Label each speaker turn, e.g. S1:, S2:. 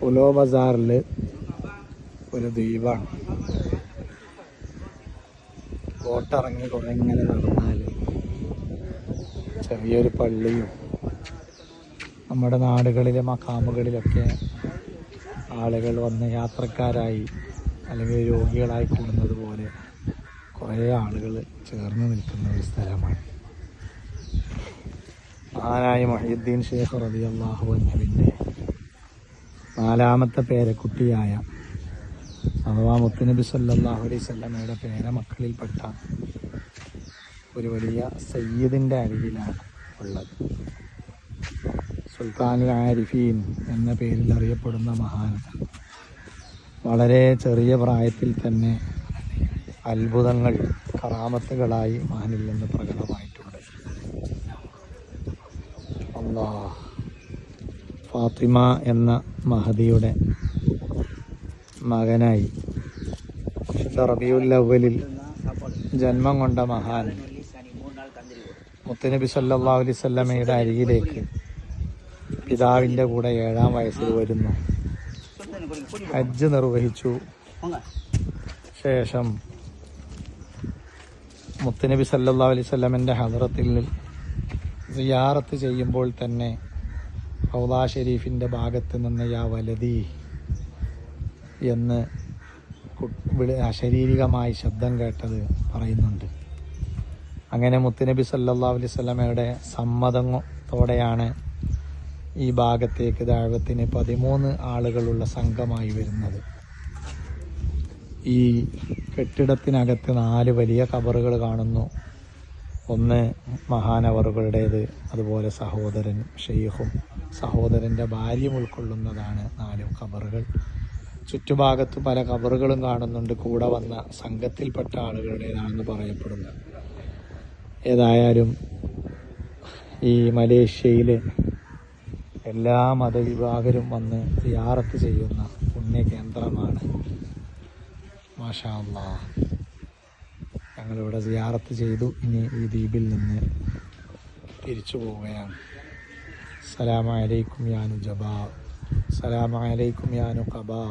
S1: ഉലോ ബസാറിൽ ഒരു ദ്വീപാണ് ബോട്ടിറങ്ങി കുറെ ഇങ്ങനെ നടന്നാൽ ചെറിയൊരു പള്ളിയും നമ്മുടെ നാടുകളിലെ മക്കാമുകളിലൊക്കെ ആളുകൾ വന്ന് യാത്രക്കാരായി അല്ലെങ്കിൽ രോഗികളായി കൂടുന്നത് പോലെ കുറേ ആളുകൾ ചേർന്ന് നിൽക്കുന്ന ഒരു സ്ഥലമാണ്. മഹാനായ മഹീദ്ദീൻ ഷേഖ് റബി അള്ളാഹു അൻഹുവിന്റെ നാലാമത്തെ പേരക്കുട്ടിയായ അഥവാ മുത്തുനബി സല്ലാഹു അലൈഹി സ്വല്ലമയുടെ പേരമക്കളിൽപ്പെട്ട ഒരു വലിയ സയ്യിദിന്റെ അരികിലാണ് ഉള്ളത്. സുൽത്താനുൽ ആരിഫീൻ എന്ന പേരിൽ അറിയപ്പെടുന്ന മഹാൻ. വളരെ ചെറിയ പ്രായത്തിൽ തന്നെ അത്ഭുതങ്ങൾ കറാമത്തുകളായി മഹാനിൽ നിന്ന് പ്രകടമായിട്ടുണ്ട്. അല്ലാ ഫാത്തിമ എന്ന മഹദിയുടെ മകനായി. റബിയുല്ലവലിൽ ജന്മം കൊണ്ട മഹാൻ മുത്തനബി സല്ലാ അലൈഹി വസല്ലമയുടെ അരികിലേക്ക് പിതാവിന്റെ കൂടെ ഏഴാം വയസ്സിൽ വരുന്നു. ഹജ്ജ് നിർവഹിച്ചു. ശേഷം മുത്തനബി സല്ലാ അലൈഹി വസല്ലമയുടെ ഹദറത്തിൽ സിയാറത്ത് ചെയ്യുമ്പോൾ തന്നെ റൗദാ ഷെരീഫിന്റെ ഭാഗത്ത് നിന്ന് യാ വലതി എന്ന് വിളി ശബ്ദം കേട്ടത് പറയുന്നുണ്ട്. അങ്ങനെ മുത്തുനബി സല്ലാ അലൈഹി വസല്ലമയുടെ സമ്മതത്തോടെയാണ് ഈ ഭാഗത്തേക്ക് ദാഴത്തിന് പതിമൂന്ന് ആളുകളുള്ള സംഘമായി വരുന്നത്. ഈ കെട്ടിടത്തിനകത്ത് നാല് വലിയ കബറുകൾ കാണുന്നു. ഒന്ന് മഹാനവറുകളുടേത് അതുപോലെ സഹോദരൻ ഷെയ്ഖും. സഹോദരന്റെ ഭാര്യയും ഉൾക്കൊള്ളുന്നതാണ് നാല് കബറുകൾ. ചുറ്റുഭാഗത്ത് പല കബറുകളും കാണുന്നുണ്ട്. കൂടെ വന്ന സംഘത്തിൽപ്പെട്ട ആളുകളുടേതാണെന്ന് പറയപ്പെടുന്നു. ഏതായാലും ഈ മലേഷ്യയിൽ എല്ലാ മതവിഭാഗരും വന്ന് സിയാറത്ത് ചെയ്യുന്ന പുണ്യകേന്ദ്രമാണ്. മാഷാ ഞങ്ങളിവിടെ സിയാറത്ത് ചെയ്തു. ഇനി ഈ ദ്വീപിൽ നിന്ന് തിരിച്ചു പോവുകയാണ്. സലാമലൈക്കും യാനു ജബാ സലാമലൈക്കും യാനു കബാ